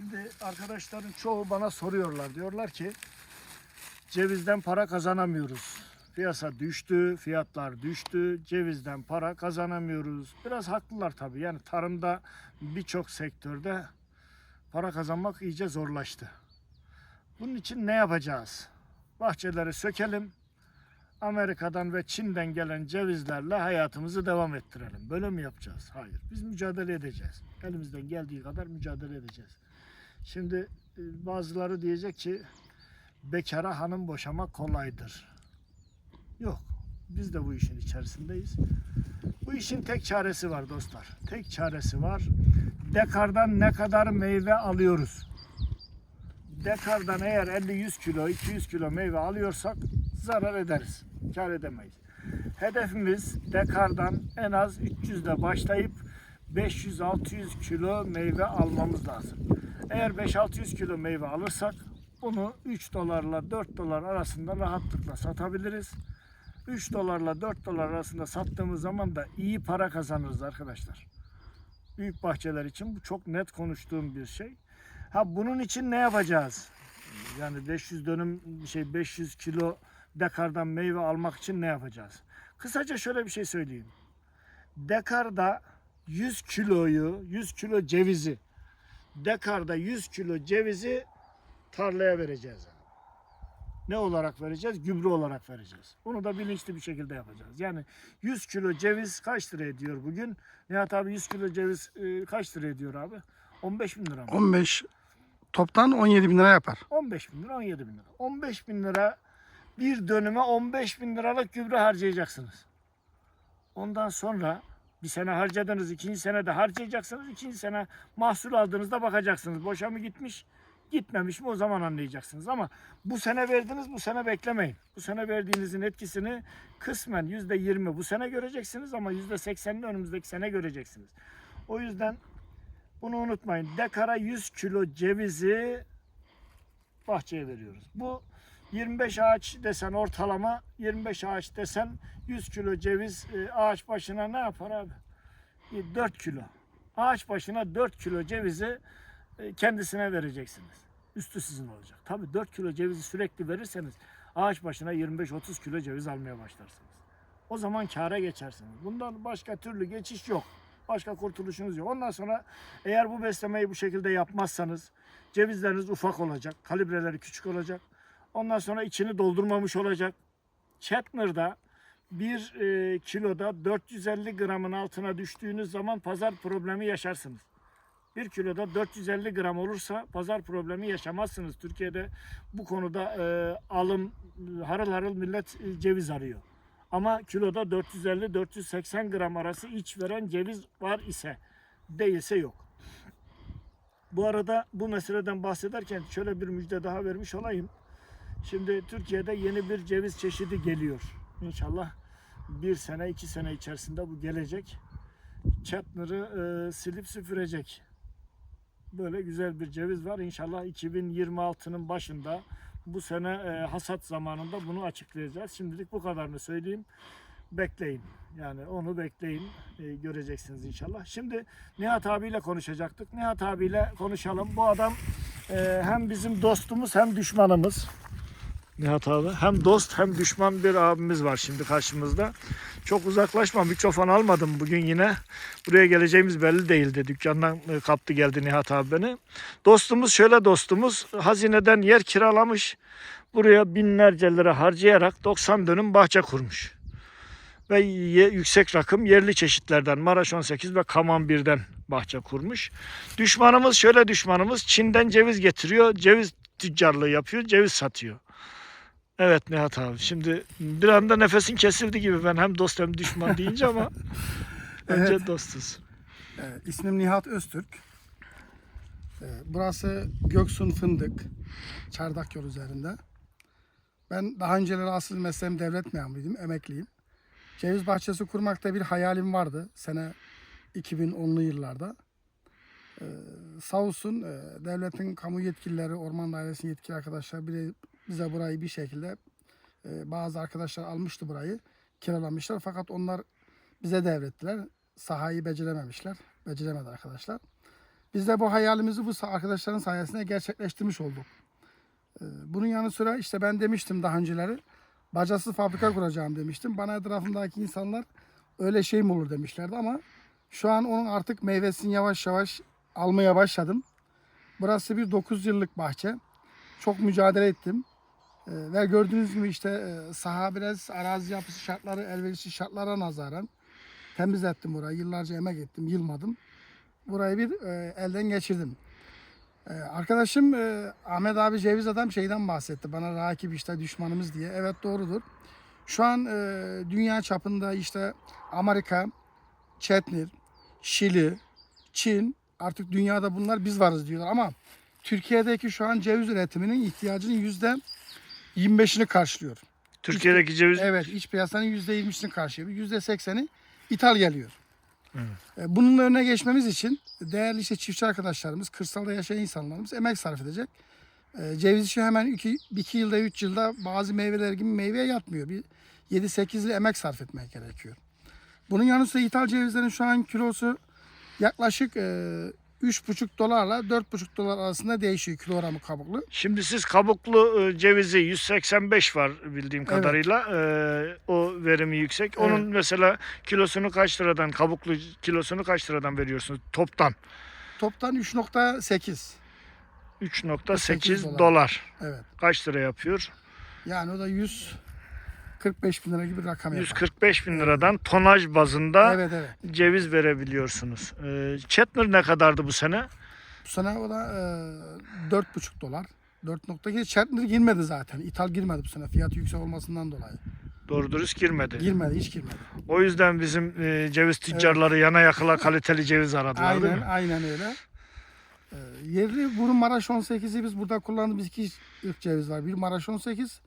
Şimdi arkadaşların çoğu bana soruyorlar. Diyorlar ki cevizden para kazanamıyoruz. Piyasa düştü, fiyatlar düştü, cevizden para kazanamıyoruz. Biraz haklılar tabii. Yani tarımda birçok sektörde para kazanmak iyice zorlaştı. Bunun için ne yapacağız? Bahçeleri sökelim. Amerika'dan ve Çin'den gelen cevizlerle hayatımızı devam ettirelim. Böyle mi yapacağız? Hayır. Biz mücadele edeceğiz. Elimizden geldiği kadar mücadele edeceğiz. Şimdi e, bazıları diyecek ki bekara hanım boşamak kolaydır. Yok. Biz de bu işin içerisindeyiz. Bu işin tek çaresi var dostlar. Tek çaresi var. Dekardan ne kadar meyve alıyoruz? Dekardan eğer 50-100 kilo, 200 kilo meyve alıyorsak zarar ederiz. Kar edemeyiz. Hedefimiz dekardan en az 300'de başlayıp 500-600 kilo meyve almamız lazım. Eğer 5-600 kilo meyve alırsak bunu 3 dolarla 4 dolar arasında rahatlıkla satabiliriz. 3 dolarla 4 dolar arasında sattığımız zaman da iyi para kazanırız arkadaşlar. Büyük bahçeler için bu çok net konuştuğum bir şey. Ha bunun için ne yapacağız? Yani 500 dönüm şey 500 kilo dekardan meyve almak için ne yapacağız? Kısaca şöyle bir şey söyleyeyim. Dekarda 100 kiloyu, 100 kilo cevizi, dekarda 100 kilo cevizi tarlaya vereceğiz. Ne olarak vereceğiz? Gübre olarak vereceğiz. Bunu da bilinçli bir şekilde yapacağız. Yani 100 kilo ceviz kaç lira ediyor bugün? Nihat abi 100 kilo ceviz e, kaç lira ediyor abi? 15 bin lira mı? 15 toptan 17 bin lira yapar. 15 bin lira, 17 bin lira. 15 bin lira bir dönüme 15 bin liralık gübre harcayacaksınız. Ondan sonra bir sene harcadınız, ikinci sene de harcayacaksınız. ikinci sene mahsul aldığınızda bakacaksınız. Boşa mı gitmiş, gitmemiş mi o zaman anlayacaksınız. Ama bu sene verdiniz, bu sene beklemeyin. Bu sene verdiğinizin etkisini kısmen yüzde yirmi bu sene göreceksiniz ama yüzde seksenini önümüzdeki sene göreceksiniz. O yüzden bunu unutmayın. Dekara 100 kilo cevizi bahçeye veriyoruz. Bu 25 ağaç desen ortalama 25 ağaç desen 100 kilo ceviz e, ağaç başına ne yapar abi? E, 4 kilo. Ağaç başına 4 kilo cevizi e, kendisine vereceksiniz. Üstü sizin olacak. Tabii 4 kilo cevizi sürekli verirseniz ağaç başına 25-30 kilo ceviz almaya başlarsınız. O zaman kâra geçersiniz. Bundan başka türlü geçiş yok. Başka kurtuluşunuz yok. Ondan sonra eğer bu beslemeyi bu şekilde yapmazsanız cevizleriniz ufak olacak. Kalibreleri küçük olacak. Ondan sonra içini doldurmamış olacak. Chetner'da bir e, kiloda 450 gramın altına düştüğünüz zaman pazar problemi yaşarsınız. Bir kiloda 450 gram olursa pazar problemi yaşamazsınız. Türkiye'de bu konuda e, alım harıl harıl millet e, ceviz arıyor. Ama kiloda 450-480 gram arası iç veren ceviz var ise değilse yok. Bu arada bu meseleden bahsederken şöyle bir müjde daha vermiş olayım. Şimdi Türkiye'de yeni bir ceviz çeşidi geliyor. İnşallah bir sene iki sene içerisinde bu gelecek. Çatnır'ı e, silip süpürecek. Böyle güzel bir ceviz var. İnşallah 2026'nın başında bu sene e, hasat zamanında bunu açıklayacağız. Şimdilik bu kadarını söyleyeyim. Bekleyin. Yani onu bekleyin. E, göreceksiniz inşallah. Şimdi Nihat abiyle konuşacaktık. Nihat abiyle konuşalım. Bu adam e, hem bizim dostumuz hem düşmanımız. Nihat abi. Hem dost hem düşman bir abimiz var şimdi karşımızda. Çok uzaklaşma mikrofon almadım bugün yine. Buraya geleceğimiz belli değildi. Dükkandan e, kaptı geldi Nihat abi beni. Dostumuz şöyle dostumuz. Hazineden yer kiralamış. Buraya binlerce lira harcayarak 90 dönüm bahçe kurmuş. Ve yüksek rakım yerli çeşitlerden Maraş 18 ve Kaman 1'den bahçe kurmuş. Düşmanımız şöyle düşmanımız Çin'den ceviz getiriyor. Ceviz tüccarlığı yapıyor. Ceviz satıyor. Evet Nihat abi. Şimdi bir anda nefesin kesildi gibi ben hem dost hem düşman deyince ama önce Evet. dostuz. Ee, ismim Nihat Öztürk. Ee, burası Göksun Fındık. Çardak yol üzerinde. Ben daha önceleri asıl mesleğim devlet memuruydum. Emekliyim. Ceviz bahçesi kurmakta bir hayalim vardı. Sene 2010'lu yıllarda. Ee, sağ olsun e, devletin kamu yetkilileri, orman dairesinin yetkili arkadaşlar bile bize burayı bir şekilde e, bazı arkadaşlar almıştı burayı. Kiralamışlar fakat onlar bize devrettiler. Sahayı becerememişler. Beceremedi arkadaşlar. Biz de bu hayalimizi bu arkadaşların sayesinde gerçekleştirmiş olduk. Ee, Bunun yanı sıra işte ben demiştim daha önceleri bacasız fabrika kuracağım demiştim. Bana etrafımdaki insanlar öyle şey mi olur demişlerdi ama şu an onun artık meyvesini yavaş yavaş almaya başladım. Burası bir 9 yıllık bahçe. Çok mücadele ettim. Ee, Ve gördüğünüz gibi işte e, saha biraz arazi yapısı şartları elverişli şartlara nazaran temizlettim burayı. Yıllarca emek ettim, yılmadım. Burayı bir e, elden geçirdim. E, arkadaşım e, Ahmet abi Ceviz Adam şeyden bahsetti. Bana rakip işte düşmanımız diye. Evet doğrudur. Şu an e, dünya çapında işte Amerika, Çetnir, Şili, Çin artık dünyada bunlar biz varız diyorlar ama Türkiye'deki şu an ceviz üretiminin ihtiyacının yüzde 25'ini karşılıyor. Türkiye'deki ceviz Evet, iç piyasanın yüzde 20'sini karşılıyor. Yüzde 80'i ithal geliyor. Evet. E, Bunun önüne geçmemiz için değerli işte çiftçi arkadaşlarımız, kırsalda yaşayan insanlarımız emek sarf edecek. E, Ceviz işi hemen 2, iki yılda, 3 yılda bazı meyveler gibi meyveye yatmıyor. Bir 7-8 yıl emek sarf etmek gerekiyor. Bunun yanı sıra ithal cevizlerin şu an kilosu yaklaşık e, 3,5 dolarla 4,5 dolar arasında değişiyor kilogramı kabuklu. Şimdi siz kabuklu e, cevizi 185 var bildiğim Evet. kadarıyla. E, o verimi yüksek. Onun mesela kilosunu kaç liradan, kabuklu kilosunu kaç liradan veriyorsunuz toptan? Toptan 3.8. 3.8 8 dolar. dolar. Evet. Kaç lira yapıyor? Yani o da 145 bin lira gibi bir rakam yapar. 145 bin liradan tonaj bazında Evet evet. ceviz verebiliyorsunuz. E, Chetner ne kadardı bu sene? Bu sene o da e, 4,5 dolar. 4.7 Chandler girmedi zaten. İthal girmedi bu sene. Fiyatı yüksek olmasından dolayı. Doğru dürüst girmedi. Girmedi, hiç girmedi. O yüzden bizim e, ceviz tüccarları yana yakıla kaliteli ceviz aradılar değil Aynen, mi? aynen öyle. E, yerli burun Maraş 18'i biz burada kullandığımız iki ırk ceviz var. Bir Maraş 18,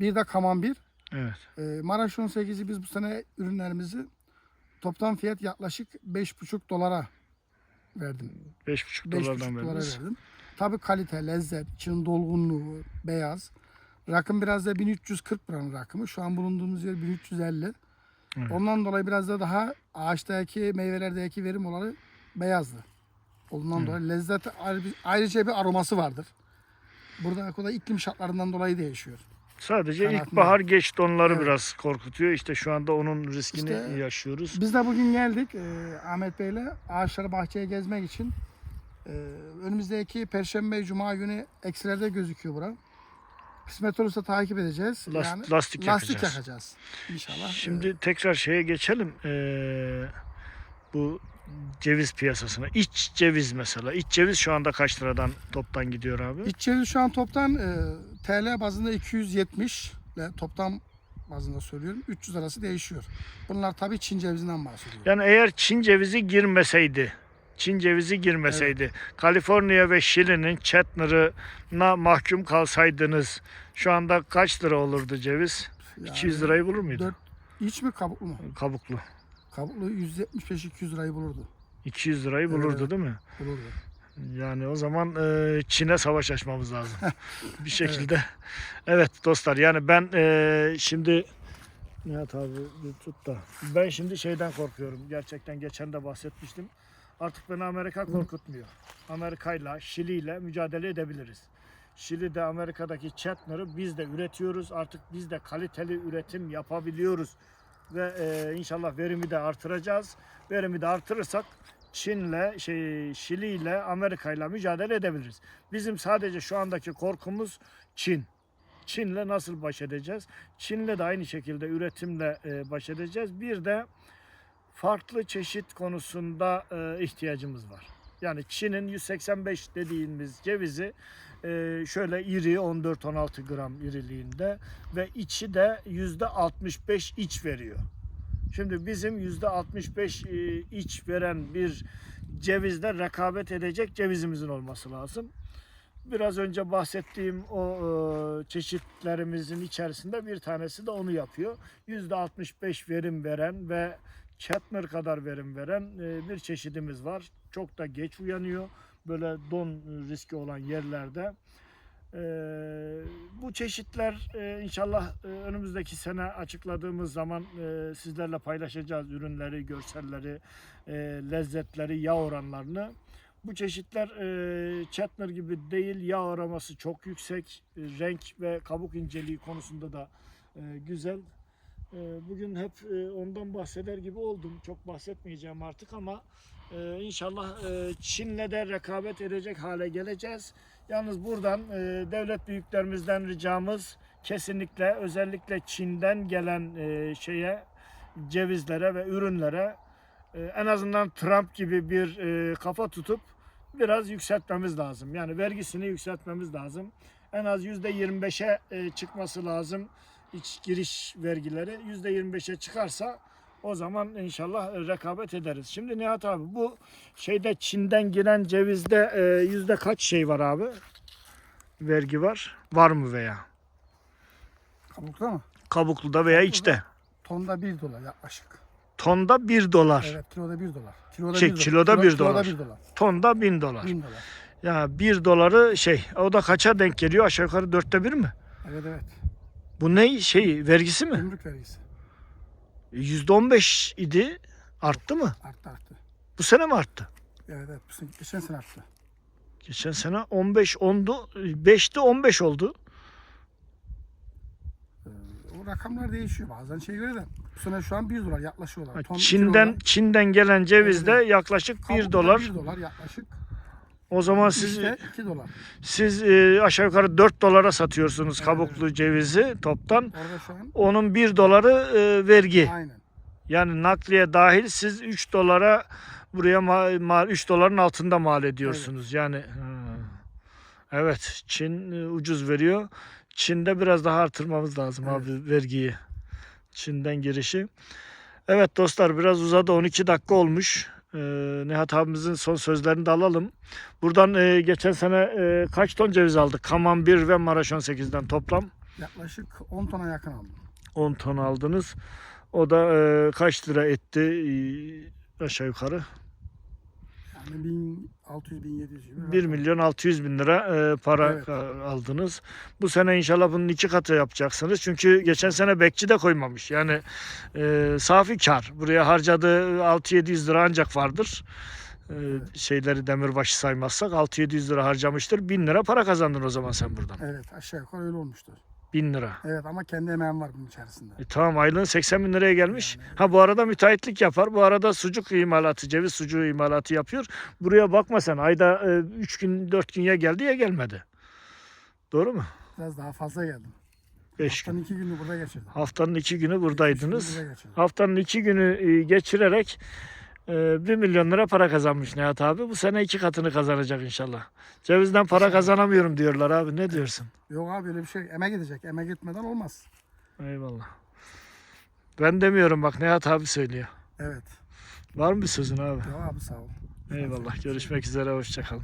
bir de Kaman 1. Evet. E, Maraş 18'i biz bu sene ürünlerimizi toplam fiyat yaklaşık 5,5 dolara verdim. 5,5 5,5 dolardan dolara verdim. Tabii kalite, lezzet, içinin dolgunluğu, beyaz. Rakım biraz da 1340 buranın rakımı. Şu an bulunduğumuz yer 1350. Evet. Ondan dolayı biraz da daha ağaçtaki meyvelerdeki verim olanı beyazdı. Ondan dolayı lezzet ayrıca bir aroması vardır. Burada da iklim şartlarından dolayı değişiyor. Sadece Kanatlı. ilkbahar geç donları Evet. biraz korkutuyor. İşte şu anda onun riskini İşte- yaşıyoruz. Biz de bugün geldik e, Ahmet Bey'le ağaçları bahçeye gezmek için. E, önümüzdeki Perşembe, Cuma günü eksilerde gözüküyor bura. Kısmet olursa takip edeceğiz. Last- yani lastik lastik yakacağız. yakacağız. İnşallah. Şimdi tekrar şeye geçelim. Ee, bu ceviz piyasasına. İç ceviz mesela. İç ceviz şu anda kaç liradan toptan gidiyor abi? İç ceviz şu an toptan e, TL bazında 270 ile toptan bazında söylüyorum 300 arası değişiyor. Bunlar tabii Çin cevizinden bahsediyor. Yani eğer Çin cevizi girmeseydi, Çin cevizi girmeseydi, Kaliforniya ve Şili'nin Chetner'ına mahkum kalsaydınız şu anda kaç lira olurdu ceviz? Yani 200 lirayı bulur muydu? dört- İç mi kabuklu mu? Kabuklu. Kabuklu 175-200 lirayı bulurdu. 200 lirayı bulurdu Evet. değil mi? Bulurdu. Yani o zaman e, Çin'e savaş açmamız lazım. bir şekilde. Evet. dostlar yani ben e, şimdi Nihat abi bir tut da. Ben şimdi şeyden korkuyorum. Gerçekten geçen de bahsetmiştim. Artık beni Amerika korkutmuyor. Amerika'yla, Şili'yle mücadele edebiliriz. Şili'de Amerika'daki Chetner'ı biz de üretiyoruz. Artık biz de kaliteli üretim yapabiliyoruz. Ve e, inşallah verimi de artıracağız. Verimi de artırırsak Çin'le, şey, Şili'yle, Amerika'yla mücadele edebiliriz. Bizim sadece şu andaki korkumuz Çin. Çin'le nasıl baş edeceğiz? Çin'le de aynı şekilde üretimle e, baş edeceğiz. Bir de farklı çeşit konusunda e, ihtiyacımız var. Yani Çin'in 185 dediğimiz cevizi şöyle iri 14-16 gram iriliğinde ve içi de %65 iç veriyor. Şimdi bizim %65 e, iç veren bir cevizle rekabet edecek cevizimizin olması lazım. Biraz önce bahsettiğim o e, çeşitlerimizin içerisinde bir tanesi de onu yapıyor. %65 verim veren ve Chetner kadar verim veren e, bir çeşidimiz var. Çok da geç uyanıyor. Böyle don riski olan yerlerde. E, bu çeşitler e, inşallah e, önümüzdeki sene açıkladığımız zaman e, sizlerle paylaşacağız ürünleri, görselleri, e, lezzetleri, yağ oranlarını. Bu çeşitler e, Chetner gibi değil. Yağ aroması çok yüksek. E, renk ve kabuk inceliği konusunda da e, güzel. E, bugün hep e, ondan bahseder gibi oldum. Çok bahsetmeyeceğim artık ama e, inşallah e, Çin'le de rekabet edecek hale geleceğiz. Yalnız buradan devlet büyüklerimizden ricamız kesinlikle özellikle Çin'den gelen şeye cevizlere ve ürünlere en azından Trump gibi bir kafa tutup biraz yükseltmemiz lazım. Yani vergisini yükseltmemiz lazım. En az %25'e e, çıkması lazım iç giriş vergileri. %25'e çıkarsa o zaman inşallah e, rekabet ederiz. Şimdi Nihat abi bu şeyde Çin'den giren cevizde e, yüzde kaç şey var abi? Vergi var. Var mı veya? Kabukta mı? Kabukluda veya içte. Tonda 1 dolar yaklaşık. Tonda 1 dolar. Evet kiloda 1 dolar. Kiloda Şey, 1 dolar. kiloda bir kiloda dolar. 1 dolar. Tonda 1000 dolar. 1000 dolar. Ya 1 doları şey o da kaça denk geliyor? Aşağı yukarı dörtte bir mi? Evet evet. Bu ne şey vergisi mi? Gümrük vergisi. %15 idi. Arttı mı? Arttı arttı. Bu sene mi arttı? Evet evet. Bu sene- Geçen sene arttı. Geçen sene 15 ondu. 5'ti 15 oldu. O rakamlar değişiyor. Bazen şey göre de. Bu sene şu an 1 dolar yaklaşıyorlar. Ha, Ton iki Çin'den dolar. Çin'den gelen cevizde yaklaşık 1 Kabukta dolar. 1 dolar yaklaşık. O zaman siz İşte 2 dolar. siz e, aşağı yukarı 4 dolara satıyorsunuz Evet, kabuklu cevizi toptan. Orada şu an Onun 1 doları e, vergi. aynen. Yani nakliye dahil siz 3 dolara buraya ma, ma- 3 doların altında mal ediyorsunuz. Yani ha. evet Çin e, ucuz veriyor. Çin'de biraz daha artırmamız lazım Evet. abi vergiyi. Çin'den girişi. Evet dostlar biraz uzadı 12 dakika olmuş. Nihat abimizin son sözlerini de alalım. Buradan e, geçen sene e, kaç ton ceviz aldık? Kaman 1 ve Maraş 18'den toplam Yaklaşık 10 tona yakın aldım. 10 ton aldınız. O da e, kaç lira etti e, aşağı yukarı? Yani 1600 1700 gibi. 1 milyon 600 bin lira e, para Evet. aldınız. Bu sene inşallah bunun iki katı yapacaksınız. Çünkü geçen sene bekçi de koymamış. Yani e, safi kar. Buraya harcadığı 6-700 lira ancak vardır. E, şeyleri demirbaşı saymazsak 6-700 lira harcamıştır. 1000 lira para kazandın o zaman sen buradan. Evet aşağı yukarı öyle olmuştu. 1000 lira. Evet ama kendi emeğim var bunun içerisinde. E tamam aylığın 80 bin liraya gelmiş. Ha bu arada müteahhitlik yapar. Bu arada sucuk imalatı, ceviz sucuğu imalatı yapıyor. Buraya bakma sen. Ayda 3 gün 4 gün ya geldi ya gelmedi. Doğru mu? Biraz daha fazla geldim. 5 gün. Haftanın iki günü burada geçirdim. Haftanın 2 günü buradaydınız. burada. Haftanın 2 günü e, geçirerek 1 milyon lira para kazanmış Nihat abi. Bu sene iki katını kazanacak inşallah. Cevizden para kazanamıyorum diyorlar abi. Ne diyorsun? Yok abi öyle bir şey. Emek edecek. Emek etmeden olmaz. Eyvallah. Ben demiyorum bak Nihat abi söylüyor. Evet. Var mı bir sözün abi? Yok abi sağ ol. Eyvallah. Görüşmek üzere. Hoşçakalın.